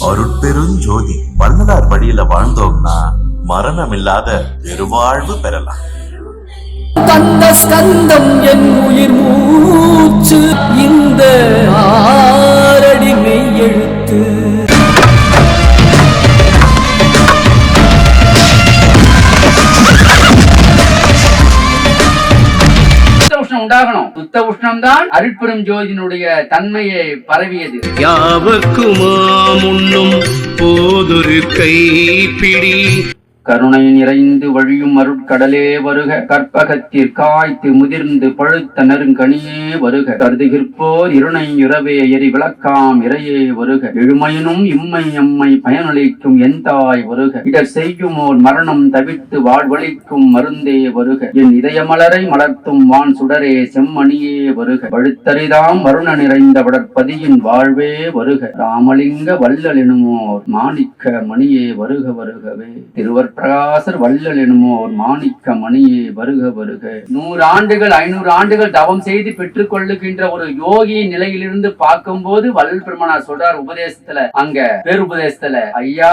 அருட்பெருஞ்சோதி வள்ளலார் வழியில வாழ்ந்தோம்னா மரணம் இல்லாத பெருவாழ்வு பெறலாம். தந்த ஸ்கந்தம் என் உயிர் மூச்சு இந்த ஆரடி மெய் எழுத்து. உண்டாகணும். சுத்த உஷ்ணம் தான் அருட்பெரும் ஜோதினுடைய தன்மையை பரவியது. யாவர்க்குமாம் முன்னும் போதொரு கைப்பிடி கருணை நிறைந்து வழியும் அருட்கடலே வருக கற்பகத்திற்காய்த்து முதிர்ந்து பழுத்த நெருங்கனியே வருக. கருதுகிற்போர் இருணை இரவே எரி விளக்காம் இறையே வருக. எழுமையினும் இம்மை எம்மை பயனளிக்கும் எந்தாய் வருக. இடர் செய்யுமோர் மரணம் தவிர்த்து வாழ்வழிக்கும் மருந்தே வருக. என் இதயமலரை மலர்த்தும் வான் சுடரே செம்மணியே வருக. பழுத்தரிதாம் வருண நிறைந்த வடற்பதியின் வாழ்வே வருக. ராமலிங்க வல்லலினுமோர் மாணிக்க மணியே வருக வருகவே. திருவர் பிரகாசர் வள்ளல் எனுமோர் மாணிக்க மணியே வருக வருக. நூறு ஆண்டுகள் ஐநூறு ஆண்டுகள் தவம் செய்து பெற்றுக் கொள்ளுகின்ற ஒரு யோகி நிலையிலிருந்து பார்க்கும்போது வள்ளல் பெருமானார் சொல்றார் உபதேசத்துல அங்க பேருபதேசத்துல ஐயா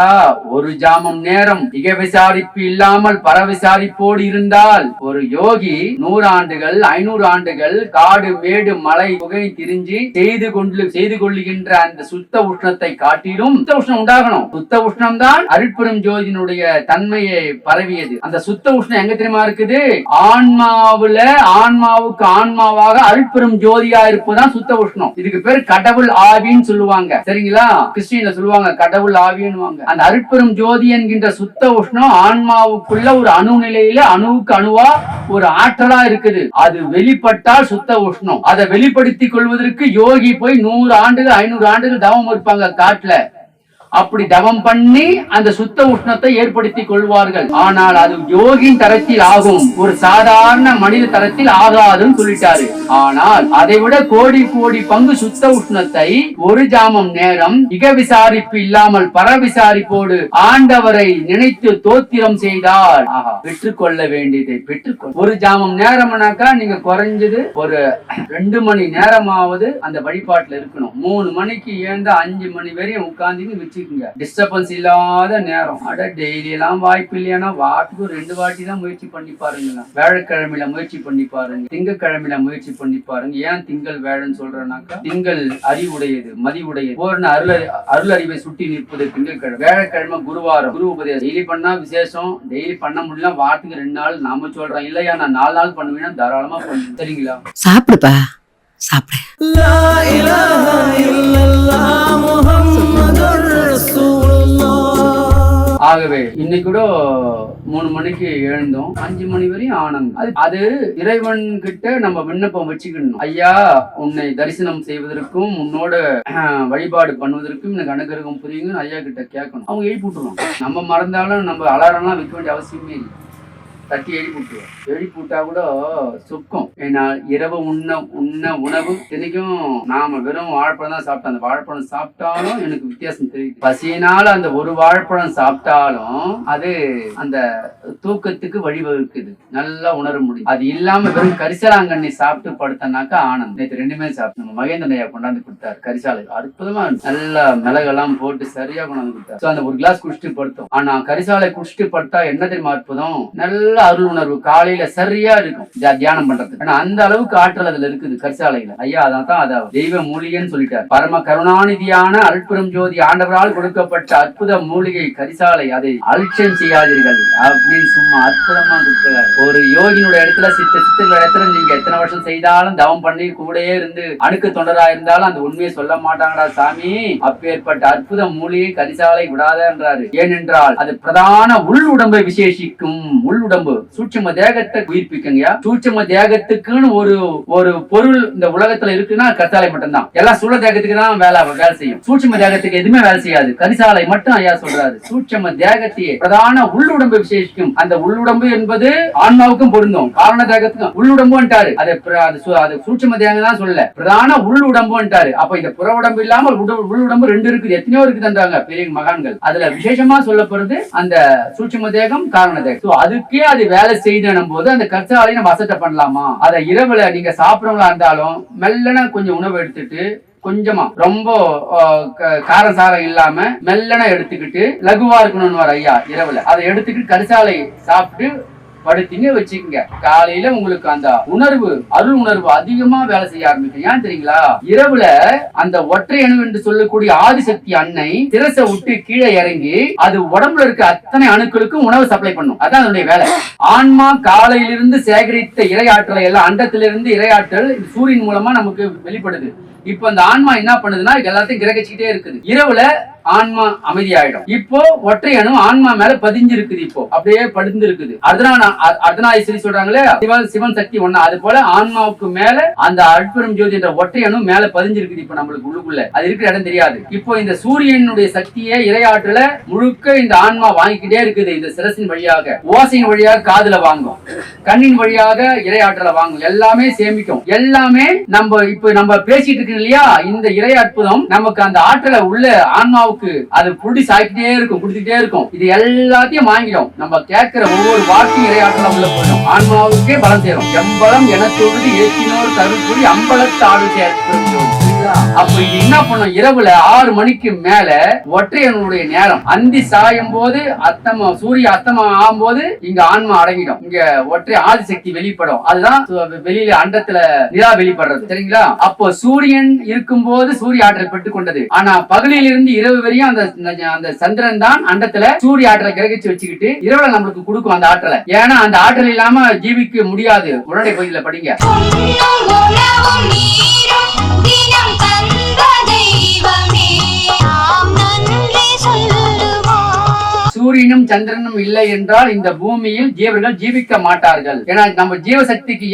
ஒரு ஜாமம் நேரம் இக விசாரிப்பு இல்லாமல் பர விசாரிப்போடு இருந்தால் ஒரு யோகி நூறு ஆண்டுகள் ஐநூறு ஆண்டுகள் காடு மேடு மலை புகை திரிஞ்சு செய்து கொண்டு செய்து கொள்ளுகின்ற அந்த சுத்த உஷ்ணத்தை காட்டிலும் சுத்த உஷ்ணம் உண்டாகணும். சுத்த உஷ்ணம் தான் அருட்பெரும் ஜோதியினுடைய தன்மையை பரவியது. அந்த சுத்த உஷ்ணம் எங்க தெரியுமா இருக்குது? ஆன்மாவுல ஆன்மாவுக்கு ஆன்மாவாக அல்பெரும் ஜோதியா இருப்பதுதான் சுத்த உஷ்ணம். இதுக்கு பேர் கடவுள் ஆவின்னு சொல்லுவாங்க. சரிங்களா? கிறிஸ்டின்ல சொல்லுவாங்க கடவுள் ஆவின்னுவாங்க. அந்த அல்பெரும் ஜோதி என்கின்ற சுத்த உஷ்ணம் ஆன்மாவுக்குள்ள ஒரு அணு நிலையில அணுவுக்கு அணுவா ஒரு ஆற்றலா இருக்குது. அது வெளிப்பட்டால் சுத்த உஷ்ணம். அதை வெளிப்படுத்தி கொள்வதற்கு யோகி போய் நூறு ஆண்டுகள் ஐநூறு ஆண்டுகள் தவம் இருப்பாங்க காட்டுல. அப்படி தவம் பண்ணி அந்த சுத்த உஷ்ணத்தை ஏற்படுத்திக் கொள்வார்கள். ஆனால் அது யோகின் தரத்தில் ஆகும். ஒரு சாதாரண மனித தரத்தில் ஆகாதுன்னு சொல்லிட்டாரு. ஆனால் அதை விட கோடி கோடி பங்கு சுத்த உஷ்ணத்தை ஒரு ஜாமம் நேரம் இக விசாரிப்பு இல்லாமல் பர விசாரிப்போடு ஆண்டவரை நினைத்து தோத்திரம் செய்தால் ஆஹா பெற்றுக்கொள்ள வேண்டியதை பெற்றுக்கொள். ஒரு ஜாமம் நேரம்னாக்கா நீங்க குறைஞ்சது ஒரு ரெண்டு மணி நேரமாவது அந்த வழிபாட்டுல இருக்கணும். மூணு மணிக்கு ஏந்த அஞ்சு மணி வரையும் உட்கார்ந்து வச்சுக்கோங்க டிஸ்டர்பன்ஸ் இல்லாத நேரம். அட டெய்லி எல்லாம் வாய்ப்பு இல்லையானா ஒரு ரெண்டு வாட்டி தான் முயற்சி பண்ணி பாருங்களேன். வியாழக்கிழமையில முயற்சி பண்ணி பாருங்க. திங்கக்கிழமையில முயற்சி பண்ணி பாருங்க. ஏன் திங்கள் வேழன்னு சொல்றேன்னாக்கா திங்கள் அறிவுடையது மதிவுடையது. பூர்ண அருள் அருள் அறிவை சுட்டி நிற்பது திங்கட்கிழமை. வியாழக்கிழமை குருவாரம். குரு உபதேசம். டெய்லி பண்ணா விசேஷம். டெய்லி பண்ண முடியல வாரத்துக்கு ரெண்டு நாள். நாம சொல்றோம் இல்லையா நான் நாலு நாள் பண்ணுவேன்னா தாராளமா பண்ணுவேன். சரிங்களா? சாப்பிடுப்பா. சாப்பிடு. ஆகவே இன்னைக்கு கூட மூணு மணிக்கு எழுந்தோம். அஞ்சு மணி வரையும் ஆனந்தம் அது அது இறைவன் கிட்ட நம்ம விண்ணப்பம் வச்சுக்கணும் ஐயா உன்னை தரிசனம் செய்வதற்கும் உன்னோட வழிபாடு பண்ணுவதற்கும் எனக்கு அனுகிரகம் புரியுங்கன்னு ஐயா கிட்ட கேட்கணும். அவங்க எழுப்பி விட்டுருவாங்க. நம்ம மறந்தாலும் நம்ம அலாரம்லாம் வைக்க வேண்டிய அவசியமே இல்லை. தட்டி எழுப்பி விட்டுருவோம் எழுப்பி விட்டா கூட சுக்கம். ஏன்னா இரவு உண்ண உண்ண உணவு தினைக்கும் நாம வெறும் வாழைப்பழம் தான் சாப்பிட்டோம். அந்த வாழைப்பழம் சாப்பிட்டாலும் எனக்கு வித்தியாசம் தெரியுது. பசியினால அந்த ஒரு வாழைப்பழம் சாப்பிட்டாலும் அது அந்த தூக்கத்துக்கு வழிவகுக்குது. நல்லா உணர முடியும். அது இல்லாம வெறும் கரிசலாங்கண்ணி சாப்பிட்டு படுத்தனாக்கா ஆனந்தம். நேற்று ரெண்டுமே சாப்பிட்டோம். நம்ம மகேந்திரன் ஐயா கொண்டாந்து கொடுத்தாரு. கரிசாலை அற்புதமா நல்லா மிளகெல்லாம் போட்டு சரியா கொண்டாந்து கொடுத்தாரு. அந்த ஒரு கிளாஸ் குடிச்சிட்டு படுத்தோம். ஆனா கரிசாலை குடிச்சிட்டு படுத்தா என்ன தெரியுமா அற்புதம்? நல்லா அருள் உணர்வு காலையில சரியா இருக்கும். தியானம் பண்றது ஆனா அந்த அளவுக்கு ஆற்றல் அதுல இருக்குது கரிசாலையில. ஐயா அதான் தான் தெய்வ மூலிகைன்னு சொல்லிட்டார். பரம கருணாநிதியான அருட்பெரும் ஜோதி ஆண்டவரால் கொடுக்கப்பட்ட அற்புத மூலிகை கரிசாலை. அதை அலட்சியம் செய்யாதீர்கள். அப்படின்னு சும்மா அற்புதமா கொடுத்தார் ஒரு யோகினுடைய இடத்துல சித்த சித்தர்கள் இடத்துல நீங்க எத்தனை வருஷம் செய்தாலும் தவம் பண்ணி கூடயே இருந்து அணுக்கு தொண்டரா இருந்தாலும் அந்த உண்மையை சொல்ல மாட்டாங்கடா சாமி. அப்பேற்பட்ட அற்புத மூலிகை கரிசாலை விடாதன்றாரு. ஏனென்றால் அது பிரதான உள் உடம்பை விசேஷிக்கும் உள் உடம்பு சூட்சும தேகத்தை உயிர்ப்பிக்குங்கயா சூட்சம தேகத்துக்குன்னு ஒரு ஒரு பொருள் இந்த உலகத்துல இருக்குன்னா கத்தாலை மட்டும்தான். எல்லாம் சுழ தேகத்துக்கு தான் வேலை வேலை செய்யும். சூட்சும தேகத்துக்கு எதுவுமே வேலை செய்யாது. கரிசாலை மட்டும் ஐயா சொல்றாரு. சூட்சம தேகத்தையே பிரதான உள்ளுடம்பு விசேஷிக்கும். அந்த உள்ளுடம்பு என்பது ஆன்மாவுக்கும் பொருந்தும். காரண தேகத்துக்கும். உள்ளுடம்புன்ட்டாரு அது அது சு- அது தேகம் தான் சொல்லல. பிரதான உள் உடம்புன்ட்டாரு அப்ப இந்த புற உடம்பு இல்லாமல் உள் உடம்பு ரெண்டு இருக்குது. எத்தனையோ இருக்குதுன்றாங்க பெரிய மகான்கள். அதுல விசேஷமா சொல்லப்படுறது அந்த சூட்சும தேகம் காரண தேகம். அதுக்கே அது வேலை செய்தனும் போது அந்த கற்சாலை நம்ம அசட்டை பண்ணலாமா? அதை இரவுல நீங்க சாப்பிடறவங்களா இருந்தாலும் மெல்லன கொஞ்சம் உணவு எடுத்துட்டு கொஞ்சமா ரொம்ப ஆஹ், க- காரசாரம் இல்லாம மெல்லன எடுத்துக்கிட்டு லகுவா இருக்கணும்னு வர ஐயா இரவுல. அதை எடுத்துக்கிட்டு கரிசாலை சாப்பிட்டு படுத்தீங்க வச்சுக்கோங்க. காலையில உங்களுக்கு அந்த உணர்வு அருள் உணர்வு அதிகமா வேலை செய்ய ஆரம்பிக்கும். ஏன் தெரியுங்களா? இரவுல அந்த ஒற்றை அணு என்று சொல்லக்கூடிய ஆதிசக்தி அன்னை திரசை விட்டு கீழே இறங்கி அது உடம்புல இருக்க அத்தனை அணுக்களுக்கும் உணவு சப்ளை பண்ணும். அதான் அதனுடைய வேலை. ஆன்மா காலையிலிருந்து சேகரித்த இரையாற்றலை எல்லாம் அண்டத்திலிருந்து இரையாற்றல் சூரியன் மூலமா நமக்கு வெளிப்படுது. இப்போ அந்த ஆன்மா என்ன பண்ணுதுன்னா எல்லாத்தையும் கிரகிச்சுக்கிட்டே இருக்குது. இரவுல ஆன்மா அமைதியாயிடும். இப்போ ஒற்றை அணு ஆன்மா மேல பதிஞ்சு இருக்குது இப்போ. அப்படியே படுந்து இருக்குது அர்த்தனா அர்த்தநாயஸ்வரி சொல்றாங்களே சிவன் சிவன் சக்தி ஒன்னா அது போல ஆன்மாவுக்கு மேல அந்த அற்புதம் ஜோதி என்ற ஒற்றை அணு மேல பதிஞ்சிருக்குது இப்போ நம்மளுக்கு உள்ளுக்குள்ள. அது இருக்கிற இடம் தெரியாது. இப்போ இந்த சூரியனுடைய சக்தியை இரையாற்றல முழுக்க இந்த ஆன்மா வாங்கிக்கிட்டே இருக்குது இந்த சிரசின் வழியாக. ஓசையின் வழியாக காதுல வாங்கும். கண்ணின் வழியாக இரையாற்றல வாங்கும். எல்லாமே சேமிக்கும். எல்லாமே நம்ம இப்ப நம்ம பேசிட்டு இல்லையா? இந்த இறை அற்புதம் நமக்கு அந்த ஆற்றலை உள்ள ஆன்மாவுக்கு அது குடி சாய்க்கிட்டே இருக்கும் குடிச்சுட்டே இருக்கும். இது எல்லாத்தையும் வாங்கிடும். நம்ம கேட்கிற ஒவ்வொரு வார்த்தையும் இறை ஆற்றல உள்ள போயிடும். ஆன்மாவுக்கே பலம் சேரும். எம்பலம் என தொழுது ஏற்றினோர் கருப்புடி அம்பலத்து ஆடு சேர்த்து அப்ப என்ன பண்ணும்? இரவுல ஆறு மணிக்கு மேல ஒற்றையனுடைய நேரம். அந்தி சாயும் போது அத்தமம் சூரிய அஸ்தமம் ஆகும்போது இங்க ஆன்மா அடங்கிடும். இங்க ஒற்றை ஆதிசக்தி வெளிப்படும். அதுதான் வெளியில அண்டத்துல நிலா வெளிப்படுறது. சரிங்களா? அப்போ சூரியன் இருக்கும் போது சூரிய ஆற்றல் பெற்றுக் கொண்டது. ஆனா பகலில் இருந்து இரவு வரையும் அந்த அந்த சந்திரன் தான் அண்டத்துல சூரிய ஆற்றலை கிரகிச்சு வச்சுக்கிட்டு இரவுல நம்மளுக்கு கொடுக்கும் அந்த ஆற்றலை. ஏன்னா அந்த ஆற்றல் இல்லாம ஜீவிக்க முடியாது. உடனே கோயில படிங்க. சூரியனும் சந்திரனும் இல்லை என்றால் இந்த பூமியில் ஜீவர்கள் ஜீவிக்க மாட்டார்கள். ஏன்னா நம்ம ஜீவசக்திக்கு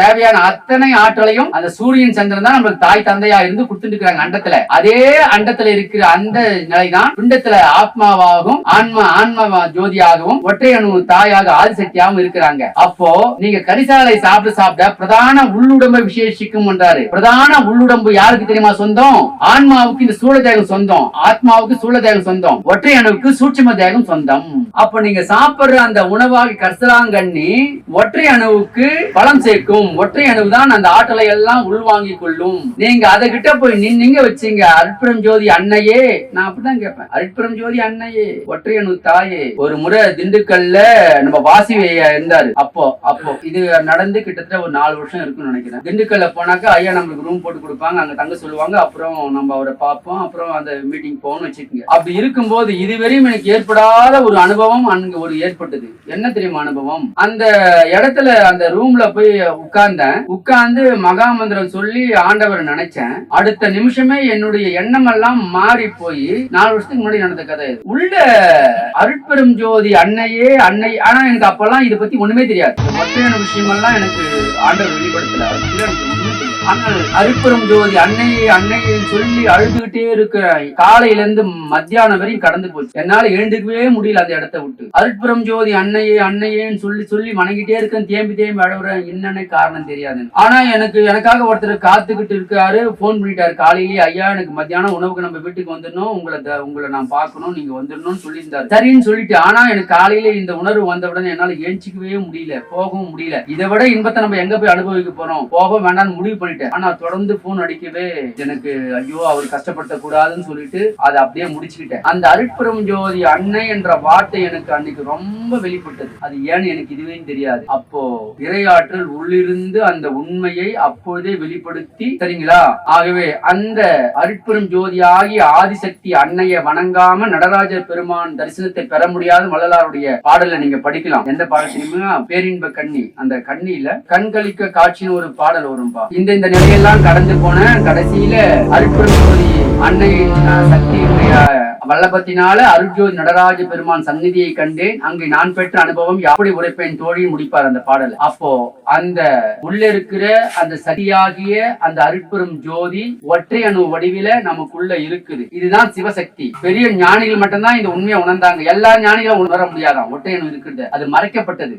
தேவையான அத்தனை ஆற்றலையும் அந்த சூரியன் சந்திரன் தான் நம்மளுக்கு தாய் தந்தையா இருந்து கொடுத்துட்டு இருக்காங்க அண்டத்துல. அதே அண்டத்துல இருக்கிற அந்த நிலைதான் பிண்டத்துல ஆத்மாவாகவும் ஆன்மா ஆன்மா ஜோதியாகவும் ஒற்றை அணு தாயாக ஆதிசக்தியாகவும் இருக்கிறாங்க. அப்போ நீங்க கரிசாலை சாப்பிட சாப்பிட பிரதான உள்ளுடம்பை விசேஷிக்கும் என்றாரு. பிரதான உள்ளுடம்பு யாருக்கு தெரியுமா சொந்தம்? ஆன்மாவுக்கு இந்த சூழ தேகம் சொந்தம். ஆத்மாவுக்கு சூழ தேகம் சொந்தம். ஒற்றை அணுவுக்கு சூட்சும தேகம் சொந்தம். அப்ப நீங்க சாப்பிடுற அந்த உணவாகி கர்சலாங்கண்ணி ஒற்றை அணுவுக்கு பலம் சேர்க்கும். ஒற்றை அணு தான் அந்த ஆற்றலை எல்லாம் உள்வாங்கி கொள்ளும். நீங்க அதை கிட்ட போய் நின்னீங்க வச்சீங்க அற்புறம் ஜோதி அன்னையே. நான் அப்படிதான் கேட்பேன். அற்புறம் ஜோதி அன்னையே. ஒற்றை அணு தாயே. ஒரு முறை திண்டுக்கல்ல நம்ம வாசி இருந்தாரு. அப்போ அப்போ இது நடந்து கிட்டத்தட்ட ஒரு நாலு வருஷம் இருக்கும்னு நினைக்கிறேன். திண்டுக்கல்ல போனாக்கா ஐயா நம்மளுக்கு ரூம் போட்டு கொடுப்பாங்க. அங்க தங்க சொல்லுவாங்க. அப்புறம் நம்ம அவரை பார்ப்போம். அப்புறம் அந்த மீட்டிங் போகணும்னு வச்சுக்கோங்க. அப்படி இருக்கும்போது இதுவரையும் எனக்கு ஏற்படாத ஒரு அனுபவம் அங்க ஒரு ஏற்பட்டது. என்ன தெரியுமா அனுபவம்? அந்த இடத்துல அந்த ரூம்ல போய் உட்கார்ந்தேன். உட்கார்ந்து மகாமந்திரம் சொல்லி ஆண்டவர் நினைச்சேன். அடுத்த நிமிஷமே என்னுடைய எண்ணம் எல்லாம் மாறி போய் நாலு வருஷத்துக்கு முன்னாடி நடந்த கதை இது. உள்ள அருட்பெரும் ஜோதி அன்னையே அன்னை ஆனா எனக்கு அப்பெல்லாம் இதை பத்தி ஒண்ணுமே தெரியாது. மொத்தமான விஷயமெல்லாம் எனக்கு ஆண்டவர் வெளிப்படுத்தல. எனக்கு ஒண்ணுமே தெரியாது. ஜோதி அன்னையே அன்னையை சொல்லி அழுதுகிட்டே இருக்கிற காலையில இருந்து மத்தியானம் வரையும் கடந்து போச்சு. என்னால எழுந்துக்கவே முடியல அந்த இடத்த விட்டு. அருட்புறம் ஜோதி அன்னையே அன்னையேன்னு சொல்லி சொல்லி வணங்கிட்டே இருக்கேன் தேம்பி தேம்பி அழுகுறேன் என்னன்னு காரணம் தெரியாது. ஆனா எனக்கு எனக்காக ஒருத்தர் காத்துக்கிட்டு இருக்காரு போன் பண்ணிட்டாரு. காலையிலேயே ஐயா எனக்கு மத்தியானம் உணவுக்கு நம்ம வீட்டுக்கு வந்துடணும். உங்களை த- உங்களை நான் பார்க்கணும். நீங்க வந்துடணும்னு சொல்லியிருந்தாரு. சரின்னு சொல்லிட்டு ஆனா எனக்கு காலையில இந்த உணர்வு வந்தவுடனே என்னால ஏஞ்சிக்கவே முடியல போகவும் முடியல. இதை விட இன்பத்தை நம்ம எங்க போய் அனுபவிக்க போறோம்? போக வேண்டாம்னு முடிவு பண்ணிட்டு பண்ணிட்டேன் ஆனா தொடர்ந்து போன் அடிக்கவே எனக்கு ஐயோ அவர் கஷ்டப்படுத்த கூடாதுன்னு சொல்லிட்டு அதை அப்படியே முடிச்சுக்கிட்டேன். அந்த அருட்பெரும் ஜோதி அன்னை என்ற வார்த்தை எனக்கு அன்னைக்கு ரொம்ப வெளிப்பட்டது. அது ஏன்னு எனக்கு இதுவே தெரியாது. அப்போ இறையாற்றல் உள்ளிருந்து அந்த உண்மையை அப்பொழுதே வெளிப்படுத்தி சரிங்களா? ஆகவே அந்த அருட்பெரும் ஜோதி ஆதிசக்தி அன்னையை வணங்காம நடராஜர் பெருமான் தரிசனத்தை பெற முடியாத வள்ளலாருடைய பாடலை நீங்க படிக்கலாம். எந்த பாடத்திலுமே பேரின்ப கண்ணி. அந்த கண்ணியில கண்களிக்க காட்சின்னு ஒரு பாடல் வரும்பா. இந்த இந்த நிலையெல்லாம் கடந்து போன கடைசியில அருட்பெரும் ஜோதி அன்னையின் சக்தியினுடைய வல்லபத்தினால அருட்ஜோதி நடராஜ பெருமான் சந்நிதியை கண்டேன் அங்கு நான் பெற்ற அனுபவம் எப்படி உரைப்பேன் தோழி முடிப்பார் அந்த பாடல். அப்போ அந்த உள்ள இருக்கிற அந்த சக்தியாகிய அந்த அருட்பெரும் ஜோதி ஒற்றை அணு வடிவில நமக்குள்ள இருக்குது. இதுதான் சிவசக்தி. பெரிய ஞானிகள் மட்டும்தான் இந்த உண்மையை உணர்ந்தாங்க. எல்லா ஞானிகளும் உணர முடியாதான் ஒற்றை அணு இருக்கிறது. அது மறைக்கப்பட்டது.